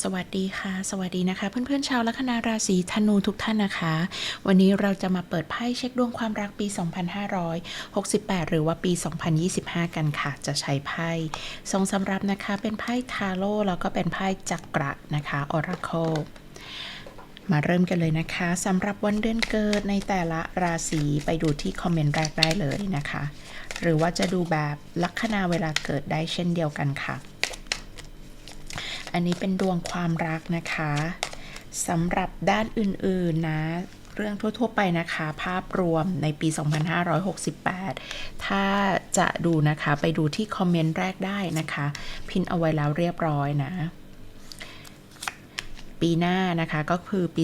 สวัสดีค่ะ สวัสดีนะคะ เพื่อนๆชาวลัคนาราศีธนูทุกท่านนะคะ วันนี้เราจะมาเปิดไพ่เช็คดวงความรักปี 2568 หรือว่าปี 2025 กันค่ะ จะใช้ไพ่ทรงสำรับนะคะเป็นไพ่ทาโร่แล้วก็เป็นไพ่จักระนะคะออราโคมาเริ่มกันเลยนะคะสำหรับวันเดือนเกิดในแต่ละราศีไปดูที่คอมเมนต์แรกได้เลยนะคะ หรือว่าจะดูแบบลัคนาเวลาเกิดได้เช่นเดียวกันค่ะ อันนี้เป็นดวงความรักนะคะสำหรับด้านอื่น ๆ นะ เรื่องทั่ว ๆ ไปนะคะ ภาพรวมในปี 2568 ถ้าจะดูนะคะไปดูที่คอมเมนต์แรกได้นะคะ พินเอาไว้แล้วเรียบร้อยนะ ปีหน้านะคะ ก็คือปี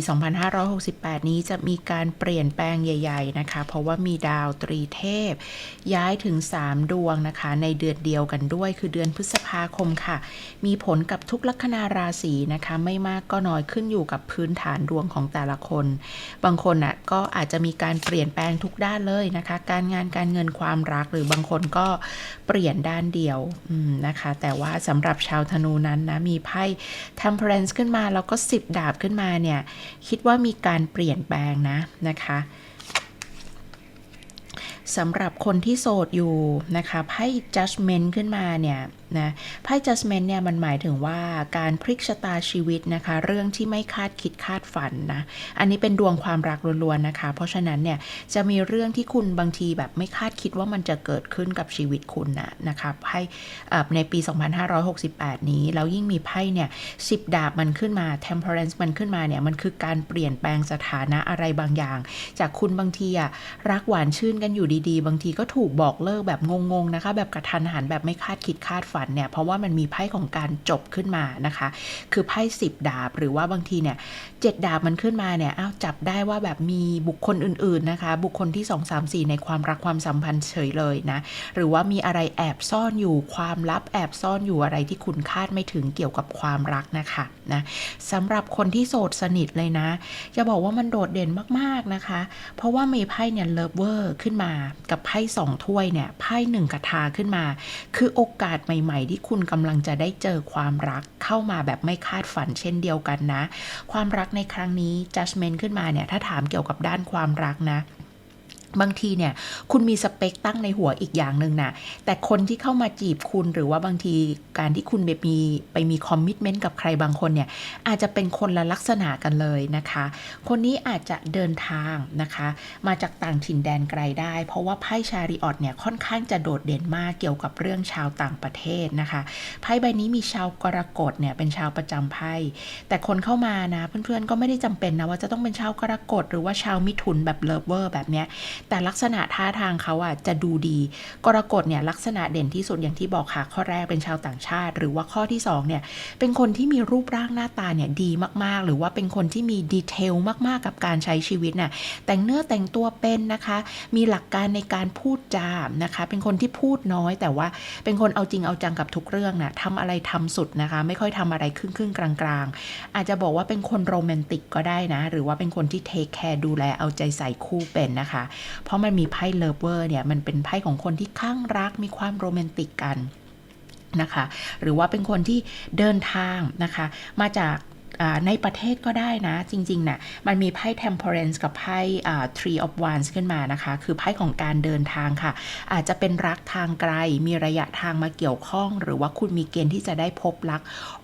2568 นี้จะมีการเปลี่ยนแปลงใหญ่ ๆ นะคะ เพราะว่ามีดาวตรีเทพ ย้ายถึง 3 ดวงนะคะ ในเดือนเดียวกันด้วย คือเดือนพฤษภาคมค่ะ มีผลกับทุกลัคนาราศีนะคะ ไม่มากก็น้อยขึ้นอยู่กับพื้นฐานดวงของแต่ละคน บางคนอะก็อาจจะมีการเปลี่ยนแปลงทุกด้านเลยนะคะ การงานการเงินความรักหรือบางคนก็เปลี่ยนด้านเดียวนะคะ แต่ว่าสำหรับชาวธนูนั้นนะมีไพ่ temperance ขึ้นมาแล้วก็10 ดาบขึ้นมาเนี่ย คิดว่ามีการเปลี่ยนแปลงนะนะคะ สำหรับคนที่โสดอยู่นะคะไพ่ judgment ขึ้นมาเนี่ยนะไพ่ judgment เนี่ยมันหมายถึงว่าการพลิกชะตาชีวิตนะคะ เรื่องที่ไม่คาดคิดคาดฝันนะอันนี้เป็นดวงความรักล้วนๆนะคะ เพราะฉะนั้นเนี่ยจะมีเรื่องที่คุณบางทีแบบไม่คาดคิดว่ามันจะเกิดขึ้นกับชีวิตคุณนะนะคะไพ่ในปี 2568 นี้แล้วยิ่งมีไพ่เนี่ยสิบดาบมันขึ้นมา temperance มันขึ้นมาเนี่ยมันคือการเปลี่ยนแปลงสถานะอะไรบางอย่าง จากคุณบางทีอะรักหวานชื่นกันอยู่ดีๆ บางทีก็ถูกบอกเลิกแบบงงๆนะคะ แบบกระทันหันแบบไม่คาดคิดคาดฝันันเนี่ย เพราะว่ามันมีไพ่ของการจบขึ้นมานะคะ คือไพ่สิบดาบ หรือว่าบางทีเนี่ยเจ็ดดาบมันขึ้นมาเนี่ยอ้าวจับได้ว่าแบบมีบุคคลอื่น ๆนะคะ บุคคลที่ 2 3 4 ในความรักความสัมพันธ์เฉยเลยนะ หรือว่ามีอะไรแอบซ่อนอยู่ความลับแอบซ่อนอยู่อะไรที่คุณคาดไม่ถึงเกี่ยวกับความรักนะคะนะสำหรับคนที่โสดสนิทเลยนะ จะบอกว่ามันโดดเด่นมากๆนะคะ เพราะว่ามีไพ่เนี่ยเลิฟเวอร์ขึ้นมากับไพ่สองถ้วยเนี่ยไพ่หนึ่งกระทาขึ้นมา คือโอกาสใหม่ๆ ที่คุณกำลังจะได้เจอความรักเข้ามาแบบไม่คาดฝันเช่นเดียวกันนะ ความรักในครั้งนี้ judgment ขึ้นมาเนี่ยถ้าถามเกี่ยวกับด้านความรักนะ บางทีเนี่ยคุณมีสเปคตั้งในหัวอีกอย่างหนึ่งนะแต่คนที่เข้ามาจีบคุณหรือว่าบางทีการที่คุณไปมีไปมีคอมมิชเมนต์กับใครบางคนเนี่ยอาจจะเป็นคนละลักษณะกันเลยนะคะ คนนี้อาจจะเดินทางนะคะ มาจากต่างถิ่นแดนไกลได้ เพราะว่าไพ่ชาริออตเนี่ยค่อนข้างจะโดดเด่นมากเกี่ยวกับเรื่องชาวต่างประเทศนะคะไพ่ใบนี้มีชาวกรกฎเนี่ยเป็นชาวประจำไพ่แต่คนเข้ามานะเพื่อนๆก็ไม่ได้จำเป็นนะว่าจะต้องเป็นชาวกรกฎหรือว่าชาวมิถุนแบบเลิฟเวอร์แบบเนี้ยแต่ลักษณะท่าทางเขาอะจะดูดี กรกฎเนี่ยลักษณะเด่นที่สุดอย่างที่บอกค่ะ ข้อแรกเป็นชาวต่างชาติ หรือว่าข้อที่2เนี่ยเป็นคนที่มีรูปร่างหน้าตาเนี่ยดีมากๆ หรือว่าเป็นคนที่มีดีเทลมากๆ กับการใช้ชีวิตน่ะแต่งเนื้อแต่งตัวเป็นนะคะ มีหลักการในการพูดจานะคะ เป็นคนที่พูดน้อย แต่ว่าเป็นคนเอาจริงเอาจังกับทุกเรื่องนะทำอะไรทำสุดนะคะ ไม่ค่อยทำอะไรครึ่งครึ่งกลางๆ อาจจะบอกว่าเป็นคนโรแมนติกก็ได้นะ หรือว่าเป็นคนที่เทคแคร์ดูแลเอาใจใส่คู่เป็นนะคะเพราะมันมีไพ่เลิฟเวอร์เนี่ยมันเป็นไพ่ของคนที่ข้างรักมีความโรแมนติกกันนะคะหรือว่าเป็นคนที่เดินทางนะคะมาจาก ในประเทศก็ได้นะ จริงๆนะ่ะมันมีไพ่ temperance กับไพ่ three of wands ขึ้นมานะคะ คือไพ่ของการเดินทางค่ะ อาจจะเป็นรักทางไกล มีระยะทางมาเกี่ยวข้อง หรือว่าคุณมีเกณฑ์ที่จะได้พบรัก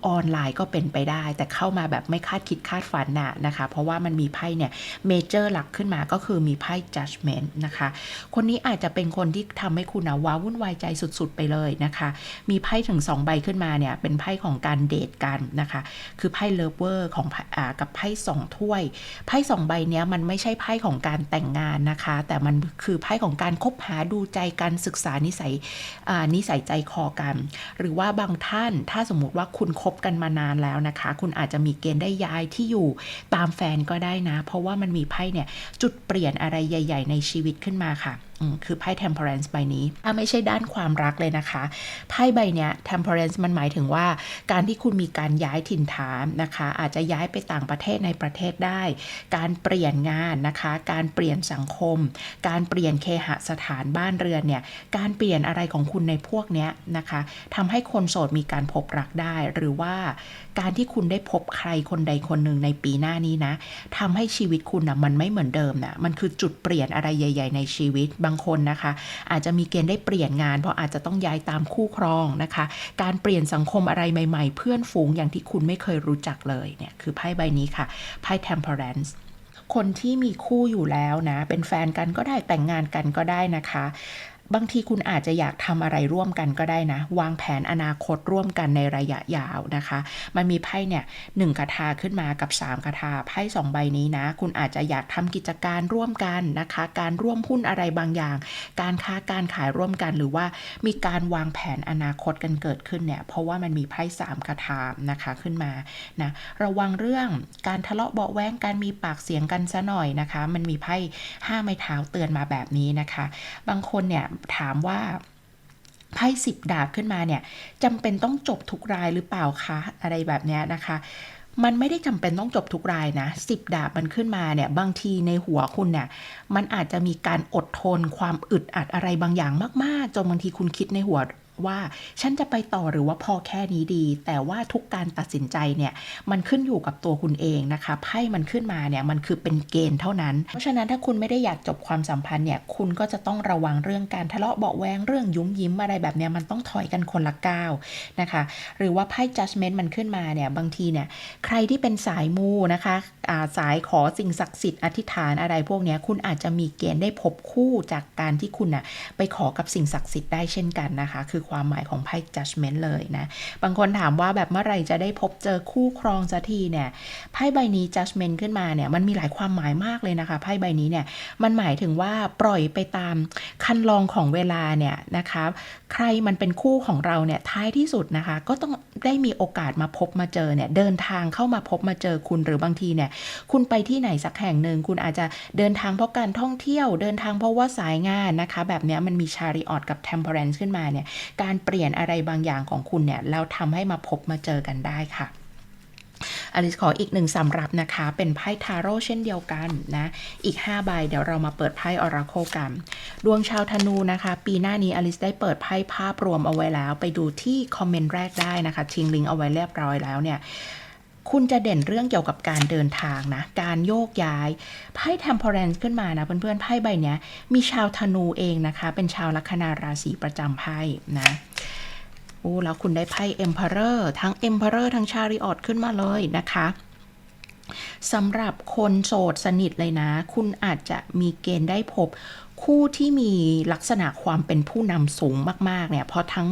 ออนไลน์ก็เป็นไปได้ แต่เข้ามาแบบไม่คาดคิดคาดฝันนะนะคะ เพราะว่ามันมีไพ่เนี่ยเมเจอร์หลักขึ้นมาก็คือมีไพ่ judgment นะคะ คนนี้อาจจะเป็นคนที่ทำให้คุณนะว้าวุ่นวายใจสุดๆ ไปเลยนะคะ มีไพ่ถึง 2 ใบขึ้นมาเนี่ยเป็นไพ่ของการเดทกันนะคะ คือไพ่เลิฟวอร์ของอกับไพ่สองถ้วย ไพ่สองใบนี้มันไม่ใช่ไพ่ของการแต่งงานนะคะ แต่มันคือไพ่ของการคบหาดูใจกันศึกษานิสัยนิสัยใจคอกัน หรือว่าบางท่านถ้าสมมุติว่าคุณคบกันมานานแล้วนะคะ คุณอาจจะมีเกณฑ์ได้ย้ายที่อยู่ตามแฟนก็ได้นะ เพราะว่ามันมีไพ่เนี่ยจุดเปลี่ยนอะไรใหญ่ ๆ ในชีวิตขึ้นมาค่ะคือไพ่ temperance ใบนี้ถ้าไม่ใช่ด้านความรักเลยนะคะไพ่ใบเนี้ย temperance มันหมายถึงว่าการที่คุณมีการย้ายถิ่นฐานนะคะ อาจจะย้ายไปต่างประเทศในประเทศได้ การเปลี่ยนงานนะคะ การเปลี่ยนสังคม การเปลี่ยนเคหสถานบ้านเรือนเนี่ยการเปลี่ยนอะไรของคุณในพวกเนี้ยนะคะทำให้คนโสดมีการพบรักได้ หรือว่าการที่คุณได้พบใครคนใดคนหนึ่งในปีหน้านี้นะทำให้ชีวิตคุณนะมันไม่เหมือนเดิมนะมันคือจุดเปลี่ยนอะไรใหญ่ ๆ ในชีวิตบางคนนะคะ อาจจะมีเกณฑ์ได้เปลี่ยนงาน เพราะอาจจะต้องย้ายตามคู่ครองนะคะ การเปลี่ยนสังคมอะไรใหม่ ๆ เพื่อนฝูงอย่างที่คุณไม่เคยรู้จักเลยเนี่ยคือไพ่ใบนี้ค่ะไพ่ temperance คนที่มีคู่อยู่แล้วนะ เป็นแฟนกันก็ได้แต่งงานกันก็ได้นะคะ บางทีคุณอาจจะอยากทำอะไรร่วมกันก็ได้นะ วางแผนอนาคตร่วมกันในระยะยาวนะคะ มันมีไพ่เนี่ยหนึ่งคาถาขึ้นมากับ 3คาถาไพ่สองใบนี้นะ คุณอาจจะอยากทำกิจการร่วมกันนะคะ การร่วมหุ้นอะไรบางอย่าง การค้าการขายร่วมกัน หรือว่ามีการวางแผนอนาคตกันเกิดขึ้นเนี่ย เพราะว่ามันมีไพ่สามคาถานะคะขึ้นมานะระวังเรื่องการทะเลาะเบาแวงการมีปากเสียงกันซะหน่อยนะคะ มันมีไพ่ห้าไม้เท้าเตือนมาแบบนี้นะคะ บางคนเนี่ยถามว่าไพ่สิบดาบขึ้นมาเนี่ยจำเป็นต้องจบทุกรายหรือเปล่าคะ อะไรแบบนี้นะคะมันไม่ได้จำเป็นต้องจบทุกรายนะสิบดาบมันขึ้นมาเนี่ย บางทีในหัวคุณเนี่ย มันอาจจะมีการอดทนความอึดอัดอะไรบางอย่างมาก ๆ จนบางทีคุณคิดในหัว ว่าฉันจะไปต่อหรือว่าพอแค่นี้ดี แต่ว่าทุกการตัดสินใจเนี่ยมันขึ้นอยู่กับตัวคุณเองนะคะไพ่มันขึ้นมาเนี่ยมันคือเป็นเกณฑ์เท่านั้น เพราะฉะนั้นถ้าคุณไม่ได้อยากจบความสัมพันธ์เนี่ยคุณก็จะต้องระวังเรื่องการทะเลาะเบาแวงเรื่องยุ้มยิ้มอะไรแบบเนี้ยมันต้องถอยกันคนละก้าวนะคะหรือว่าไพ่ judgment มันขึ้นมาเนี่ยบางทีเนี่ยใครที่เป็นสายมูนะคะาสายขอสิ่งศักดิ์สิทธิ์อธิษฐานอะไรพวกเนี้ยคุณอาจจะมีเกณฑ์ได้พบคู่จากการที่คุณน่ะไปขอกับสิ่งศักดิ์สิทธิ์ได้เช่นกันนะคะ คือความหมายของไพ่ judgment เลยนะ บางคนถามว่าแบบเมื่อไหร่จะได้พบเจอคู่ครองสักทีเนี่ย ไพ่ใบนี้ judgment ขึ้นมาเนี่ย มันมีหลายความหมายมากเลยนะคะ ไพ่ใบนี้เนี่ย มันหมายถึงว่าปล่อยไปตามคันลองของเวลาเนี่ยนะคะ ใครมันเป็นคู่ของเราเนี่ย ท้ายที่สุดนะคะ ก็ต้องได้มีโอกาสมาพบมาเจอเนี่ย เดินทางเข้ามาพบมาเจอคุณหรือบางทีเนี่ย คุณไปที่ไหนสักแห่งหนึ่งคุณอาจจะเดินทางเพราะการท่องเที่ยว เดินทางเพราะว่าสายงานนะคะ แบบนี้มันมีชาริออตกับ temperance ขึ้นมาเนี่ยการเปลี่ยนอะไรบางอย่างของคุณเนี่ยแล้วทำให้มาพบมาเจอกันได้ค่ะอลิสขออีกหนึ่งสำรับนะคะ เป็นไพ่ทาโร่เช่นเดียวกันนะ อีก 5 ใบเดี๋ยวเรามาเปิดไพ่ออราโคกัน ดวงชาวธนูนะคะ ปีหน้านี้อลิสได้เปิดไพ่ภาพรวมเอาไว้แล้ว ไปดูที่คอมเมนต์แรกได้นะคะ ทิ้งลิงก์เอาไว้เรียบร้อยแล้วเนี่ย คุณจะเด่นเรื่องเกี่ยวกับการเดินทางนะ การโยกย้ายไพ่ temperance ขึ้นมานะเพื่อนๆไพ่ใบเนี้ยมีชาวธนูเองนะคะ เป็นชาวลัคนาราศีประจำไพ่นะโอ้แล้วคุณได้ไพ่ Emperor ทั้ง Emperor ทั้ง Chariot ขึ้นมาเลยนะคะสำหรับคนโสดสนิทเลยนะ คุณอาจจะมีเกณฑ์ได้พบ คู่ที่มีลักษณะความเป็นผู้นำสูงมาก ๆ เนี่ยพราะทั้ง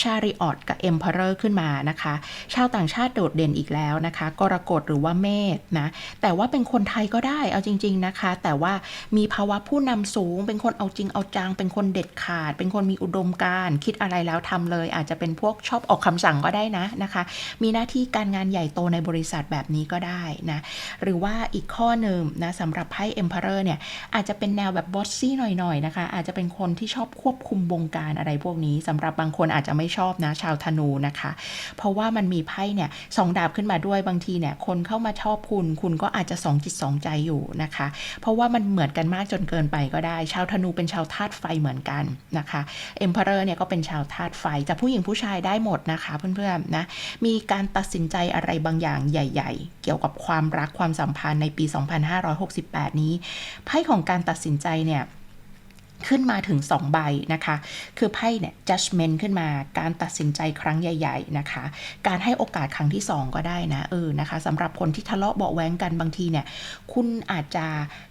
ชาริออตกับเอ็มเพอเรอร์ขึ้นมานะคะ ชาวต่างชาติโดดเด่นอีกแล้วนะคะ กรกฎหรือว่าเมษนะ แต่ว่าเป็นคนไทยก็ได้ เอาจริง ๆ นะคะ แต่ว่ามีภาวะผู้นำสูง เป็นคนเอาจริงเอาจัง เป็นคนเด็ดขาด เป็นคนมีอุดมการคิดอะไรแล้วทำเลย อาจจะเป็นพวกชอบออกคำสั่งก็ได้นะนะคะ มีหน้าที่การงานใหญ่โตในบริษัทแบบนี้ก็ได้นะ หรือว่าอีกข้อหนึ่งนะสำหรับไพ่เอ็มเพอเรอร์เนี่ยอาจจะเป็นแนวแบบบอสซี่หน่อยๆนะคะ อาจจะเป็นคนที่ชอบควบคุมวงการอะไรพวกนี้สำหรับบางคนอาจจะไม่ชอบนะชาวธนูนะคะ เพราะว่ามันมีไพ่เนี่ยสองดาบขึ้นมาด้วยบางทีเนี่ยคนเข้ามาชอบคุณ คุณก็อาจจะสองจิตสองใจอยู่นะคะ เพราะว่ามันเหมือนกันมากจนเกินไปก็ได้ ชาวธนูเป็นชาวธาตุไฟเหมือนกันนะคะเอ็มเพอเรอร์เนี่ยก็เป็นชาวธาตุไฟจะผู้หญิงผู้ชายได้หมดนะคะ เพื่อนๆนะมีการตัดสินใจอะไรบางอย่างใหญ่ ๆ เกี่ยวกับความรักความสัมพันธ์ในปี 2568 นี้ไพ่ของการตัดสินใจเนี่ย ขึ้นมาถึง 2 ใบนะคะ คือไพ่เนี่ย judgment ขึ้นมาการตัดสินใจครั้งใหญ่ ๆนะคะ การให้โอกาสครั้งที่ 2 ก็ได้นะเออนะคะสำหรับคนที่ทะเลาะเบาแว้งกันบางทีเนี่ย คุณอาจจะ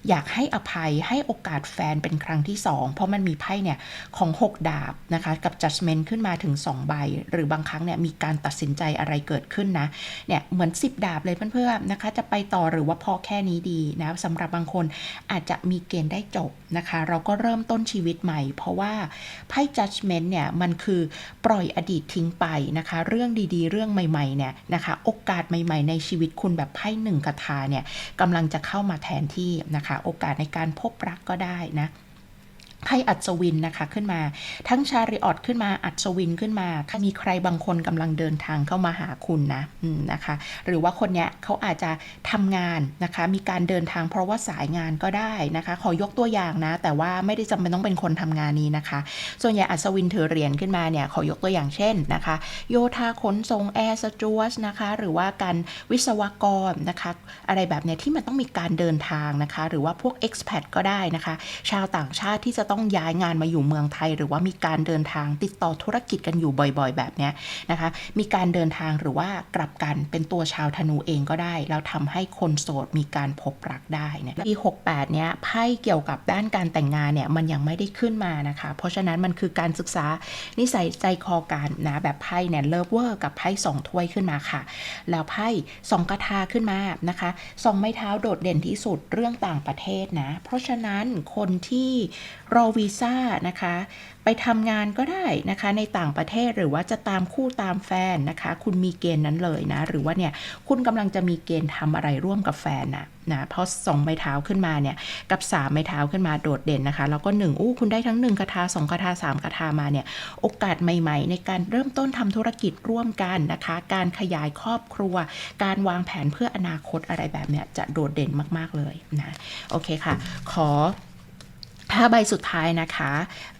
อยากให้อภัยให้โอกาสแฟนเป็นครั้งที่ 2 เพราะมันมีไพ่เนี่ย ของ 6 ดาบนะคะ กับ judgment ขึ้นมาถึง 2 ใบ หรือบางครั้งเนี่ยมีการตัดสินใจอะไรเกิดขึ้นนะเนี่ยเหมือน 10 ดาบเลยเพื่อนๆนะคะ จะไปต่อหรือว่าพอแค่นี้ดีนะสำหรับบางคนอาจจะมีเกณฑ์ได้จบนะคะ เราก็เริ่มต้นชีวิตใหม่ เพราะว่าไพ่ judgment เนี่ยมันคือปล่อยอดีตทิ้งไปนะคะ เรื่องดีๆ เรื่องใหม่ๆเนี่ยนะคะ โอกาสใหม่ๆ ในชีวิตคุณแบบไพ่หนึ่งคาถาเนี่ยกำลังจะเข้ามาแทนที่นะคะ โอกาสในการพบรักก็ได้นะ ไพ่อัศวินนะคะขึ้นมา ทั้งชาริออตขึ้นมาอัศวินขึ้นมามีใครบางคนกำลังเดินทางเข้ามาหาคุณนะนะคะ หรือว่าคนเนี้ยเขาอาจจะทำงานนะคะ มีการเดินทางเพราะว่าสายงานก็ได้นะคะ ขอยกตัวอย่างนะ แต่ว่าไม่ได้จำเป็นต้องเป็นคนทำงานนี้นะคะ ส่วนใหญ่อัศวินถือเหรียญขึ้นมาเนี่ยขอยกตัวอย่างเช่นนะคะ โยธาขนส่งแอร์สจวตนะคะ หรือว่าการวิศวกรนะคะ อะไรแบบเนี้ยที่มันต้องมีการเดินทางนะคะ หรือว่าพวก expat ก็ได้นะคะ ชาวต่างชาติที่จะต้อง้องย้ายงานมาอยู่เมืองไทย หรือว่ามีการเดินทางติดต่อธุรกิจกันอยู่บ่อยๆ แบบนี้นะคะ มีการเดินทางหรือว่ากลับกันเป็นตัวชาวธนูเองก็ได้ แล้วทำให้คนโสดมีการพบรักได้เนี่ยปี 68 เนี้ยไพ่เกี่ยวกับด้านการแต่งงานเนี่ยมันยังไม่ได้ขึ้นมานะคะ เพราะฉะนั้นมันคือการศึกษานิสัยใจคอกันนะแบบไพ่เนี่ยเลิฟเวอร์กับไพ่สองถ้วยขึ้นมาค่ะ แล้วไพ่สองกระทาขึ้นมานะคะสองไม้เท้าโดดเด่นที่สุดเรื่องต่างประเทศนะ เพราะฉะนั้นคนที่รอวีซ่านะคะ ไปทำงานก็ได้นะคะ ในต่างประเทศหรือว่าจะตามคู่ตามแฟนนะคะ คุณมีเกณฑ์นั้นเลยนะ หรือว่าเนี่ยคุณกำลังจะมีเกณฑ์ทำอะไรร่วมกับแฟนนะนะเพราะสองไม้เท้าขึ้นมาเนี่ยกับสามไม้เท้าขึ้นมาโดดเด่นนะคะแล้วก็หนึ่งอู้คุณได้ทั้งหนึ่งคาถาสองคาถาสามคาถามาเนี่ยโอกาสใหม่ ๆ ในการเริ่มต้นทำธุรกิจร่วมกันนะคะ การขยายครอบครัว การวางแผนเพื่ออนาคตอะไรแบบเนี้ยจะโดดเด่นมากๆเลยนะโอเคค่ะ ขอ ห้าใบสุดท้ายนะคะ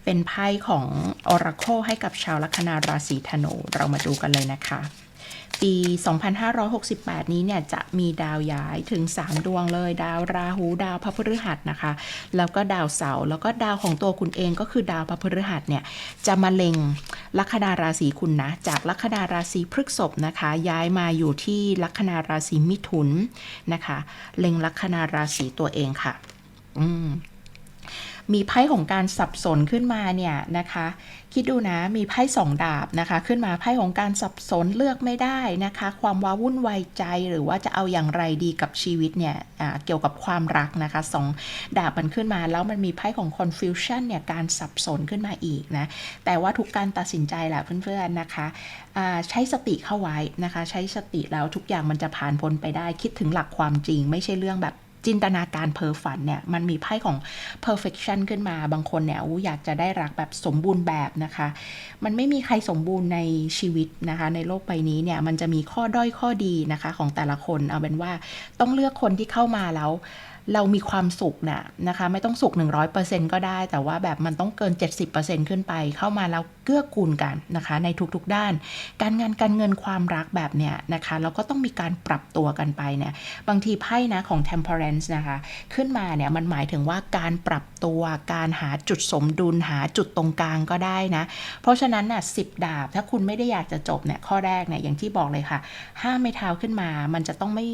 เป็นไพ่ของ Oracle ให้กับชาวลัคนาราศีธนูเรามาดูกันเลยนะคะ ปี 2568 นี้เนี่ยจะมีดาวย้ายถึง 3 ดวงเลย ดาวราหูดาวพระพฤหัสนะคะ แล้วก็ดาวเสาร์แล้วก็ดาวของตัวคุณเองก็คือดาวพระพฤหัสเนี่ยจะมาเล็งลัคนาราศีคุณนะจากลัคนาราศีพฤษภนะคะ ย้ายมาอยู่ที่ลัคนาราศีมิถุนนะคะ เล็งลัคนาราศีตัวเองค่ะ อืม มีไพ่ของการสับสนขึ้นมาเนี่ยนะคะ คิดดูนะมีไพ่สองดาบนะคะ ขึ้นมาไพ่ของการสับสนเลือกไม่ได้นะคะ ความว้าวุ่นวายใจหรือว่าจะเอาอย่างไรดีกับชีวิตเนี่ยเกี่ยวกับความรักนะคะสองดาบมันขึ้นมา แล้วมันมีไพ่ของ confusion เนี่ยการสับสนขึ้นมาอีกนะแต่ว่าทุกการตัดสินใจแหละเพื่อนๆนะคะใช้สติเข้าไว้นะคะ ใช้สติแล้วทุกอย่างมันจะผ่านพ้นไปได้ คิดถึงหลักความจริง ไม่ใช่เรื่องแบบ จินตนาการเพ้อฝันเนี่ยมันมีไพ่ของ perfection ขึ้นมา บางคนเนี่ยอู้อยากจะได้รักแบบสมบูรณ์แบบนะคะ มันไม่มีใครสมบูรณ์ในชีวิตนะคะ ในโลกใบนี้เนี่ยมันจะมีข้อด้อยข้อดีนะคะของแต่ละคน เอาเป็นว่าต้องเลือกคนที่เข้ามาแล้ว เรามีความสุขนะนะคะ ไม่ต้องสุข 100%ก็ได้ แต่ว่าแบบมันต้องเกิน 70%ขึ้นไป เข้ามาแล้วเกื้อกูลกันนะคะ ในทุกๆด้าน การงานการเงินความรักแบบเนี้ยนะคะเราก็ต้องมีการปรับตัวกันไปเนี่ยบางทีไพ่นะของ temperance นะคะ ขึ้นมาเนี่ยมันหมายถึงว่าการปรับตัวการหาจุดสมดุลหาจุดตรงกลางก็ได้นะ เพราะฉะนั้นน่ะสิบดาบ ถ้าคุณไม่ได้อยากจะจบเนี่ยข้อแรกเนี่ยอย่างที่บอกเลยค่ะห้าไม่เท้าขึ้นมามันจะต้องไม่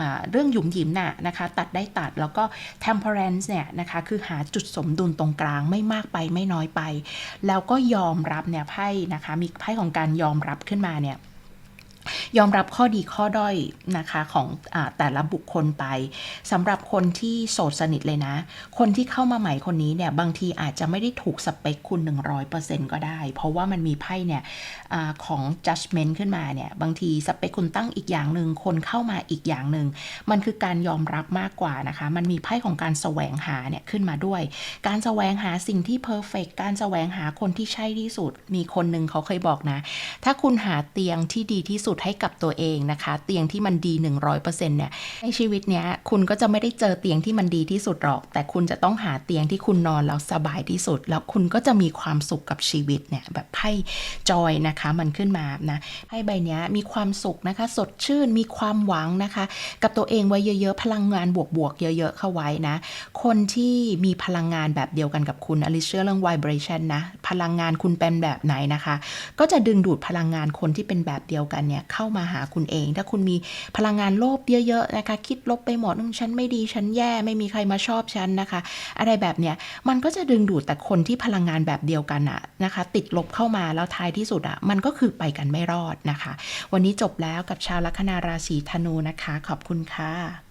อ่าเรื่องหยุมหยิมน่ะนะคะ ตัดได้ตัดแล้วก็ temperance เนี่ยนะคะคือหาจุดสมดุลตรงกลางไม่มากไปไม่น้อยไป แล้วก็ยอมรับเนี่ยไพ่นะคะมีไพ่ของการยอมรับขึ้นมาเนี่ย ยอมรับข้อดีข้อด้อยนะคะของอแต่ละบุคคลไปสำหรับคนที่โสดสนิทเลยนะ คนที่เข้ามาใหม่คนนี้เนี่ยบางทีอาจจะไม่ได้ถูกสเปคคุณ 100%ก็ได้ เพราะว่ามันมีไพ่เนี่ยอของ judgment ขึ้นมาเนี่ยบางทีสเปคคุณตั้งอีกอย่างหนึ่งคนเข้ามาอีกอย่างหนึ่งมันคือการยอมรับมากกว่านะคะ มันมีไพ่ของการแสวงหาเนี่ยขึ้นมาด้วย การแสวงหาสิ่งที่เพอร์เฟกการแสวงหาคนที่ใช่ที่สุด มีคนหนึ่งเขาเคยบอกนะ ถ้าคุณหาเตียงที่ดีที่สุดให้กับตัวเองนะคะ เตียงที่มันดี 100%เนี่ยในชีวิตเนี้ยคุณก็จะไม่ได้เจอเตียงที่มันดีที่สุดหรอก แต่คุณจะต้องหาเตียงที่คุณนอนแล้วสบายที่สุด แล้วคุณก็จะมีความสุขกับชีวิตเนี่ยแบบไพ่จอยนะคะมันขึ้นมานะไพ่ใบเนี้ยมีความสุขนะคะ สดชื่นมีความหวังนะคะ กับตัวเองไว้เยอะๆ พลังงานบวกๆ เยอะๆ เข้าไว้นะ คนที่มีพลังงานแบบเดียวกันกับคุณอลิเชื่อเรื่อง vibration นะ พลังงานคุณเป็นแบบไหนนะคะ ก็จะดึงดูดพลังงานคนที่เป็นแบบเดียวกันเนี่ยเข้ามาหาคุณเอง ถ้าคุณมีพลังงานโลภเยอะๆนะคะ คิดลบไปหมดฉันไม่ดีฉันแย่ไม่มีใครมาชอบฉันนะคะ อะไรแบบเนี้ยมันก็จะดึงดูดแต่คนที่พลังงานแบบเดียวกันอะนะคะ ติดลบเข้ามาแล้วท้ายที่สุดอะมันก็คือไปกันไม่รอดนะคะ วันนี้จบแล้วกับชาวลัคนาราศีธนูนะคะ ขอบคุณค่ะ